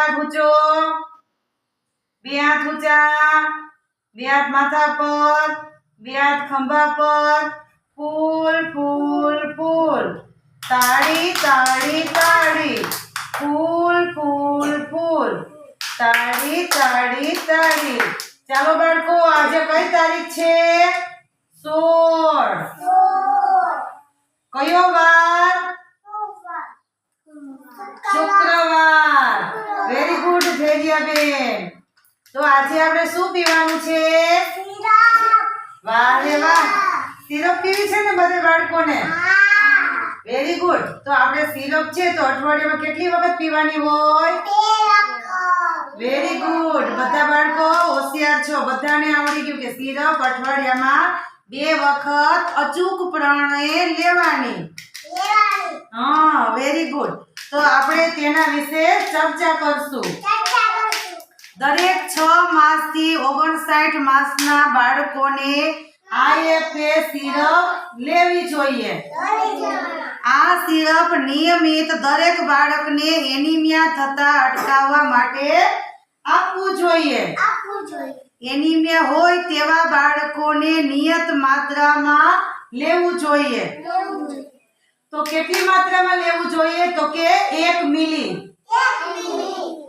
હાથ ઊંચો. બે હાથ ઊંચા. બે હાથ માથા પર. બે હાથ ખંભા પર. ફૂલ ફૂલ ફૂલ. તાળી તાળી તાળી. ફૂલ ફૂલ ફૂલ. તાળી તાળી તાળી. ચાલો બાળકો, આજે કઈ તારીખ છે સોળ કયો વાર શુક્રવાર વેરી ગુડ બેન. તો આજે આપણે શું પીવાનું છે? વાહ રે વાહ. સિરપ પીવી છે ને બધે બાળકોને? વેરી ગુડ તો આપણે સિરપ છે તો અઠવાડિયામાં કેટલી વખત પીવાની હોય? વેરી ગુડ બધા બાળકો હોશિયાર છો. બધાને આવડી ગયું કે સિરપ અઠવાડિયામાં બે વખત અચૂકપણે લેવાની. હા વેરી ગુડ તો આપણે તેના વિશે ચર્ચા કરશું. દરેક છ માસથી ઓગણસાઠ માસના બાળકોને આઈએફએ સિરપ લેવી જોઈએ. આ સિરપ નિયમિત દરેક બાળકને એનિમિયા થતા અટકાવવા માટે આપવું જોઈએ. એનિમિયા હોય તેવા બાળકોને નિયત માત્રામાં લેવું જોઈએ. તો કેટલી માત્રામાં લેવું જોઈએ? તો કે એક મિલી.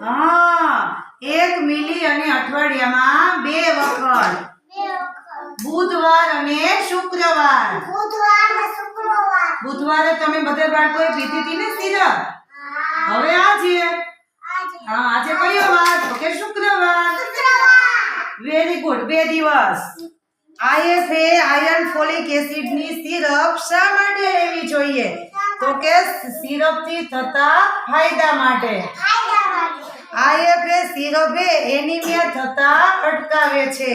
હા, એક મિલી અને અઠવાડિયામાં બે વખત. બુધવાર અને શુક્રવાર. બુધવારે તમે બધા બાળકોએ પીધી હતી ને સિરપ? હવે આજે? હા, આજે કયો વાર? તો કે શુક્રવાર. વેરી ગુડ, બે દિવસ. આઈએફએ આયર્ન ફોલિક એસિડની સિરપ શા માટે? જોઈએ. તો કે સિરપથી થતા ફાયદા માટે. આઈએફએ સિરપ એનિમિયા થતા અટકાવે છે.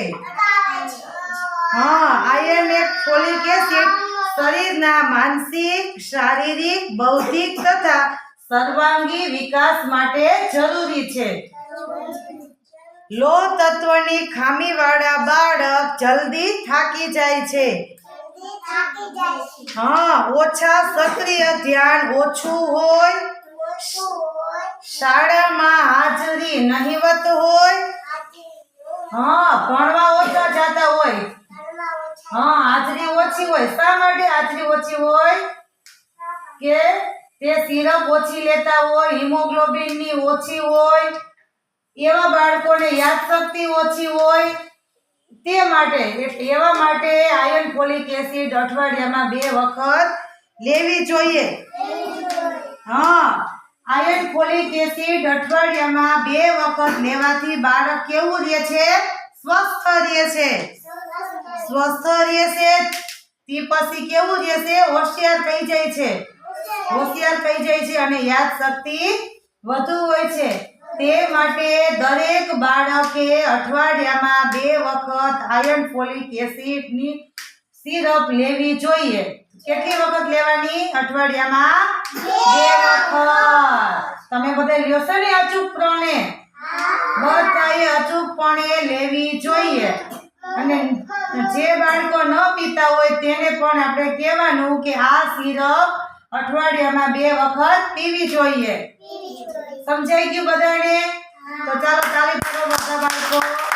હા એક ફોલિક એસિડ શરીરના માનસિક, શારીરિક, બૌદ્ધિક તથા સર્વાંગી વિકાસ માટે જરૂરી છે. લો તત્વની ખામીવાળા બાળક જલ્દી થાકી જાય છે. હા, ઓછા સક્રિય ધ્યાન ઓછું હોય, શાળામાં હાજરી નહિવત હોય, હા, ભણવા ઓછા જતા હોય, હા, હાજરી ઓછી હોય, શા માટે હાજરી ઓછી હોય? કે તે સિરપ ઓછી લેતા હોય, હિમોગ્લોબિનની ઓછી હોય, એવા બાળકોને યાદશક્તિ ઓછી હોય તે માટે એટલે એવા માટે આયર્ન ફોલિક એસિડ અઠવાડિયામાં બે વખત લેવી જોઈએ. હા આયર્ન ફોલિક એસિડ અઠવાડિયામાં બે વખત લેવાથી બાળક કેવું રહે છે? સ્વસ્થ રહે છે. સ્વસ્થ રહે છે. તે પછી કેવું રહે છે? હોશિયાર થઈ જાય છે. હોશિયાર થઈ જાય છે અને યાદ શક્તિ વધુ હોય છે. તે માટે દરેક બાળકે અઠવાડિયામાં બે વખત આયર્ન ફોલિક એસિડની સિરપ લેવી જોઈએ. કેટલી વખત લેવાની? અઠવાડિયામાં બે વખત. તમે બધા લ્યો છો ને અચૂકપણે? બધાએ અચૂકપણે લેવી જોઈએ. અને જે બાળકો ન પીતા હોય તેને પણ આપણે કહેવાનું કે આ સિરપ અઠવાડિયામાં બે વખત પીવી જોઈએ. સમજાઈ ગયું બધાને? તો ચાલો તાળી પાડો બધા બાળકો.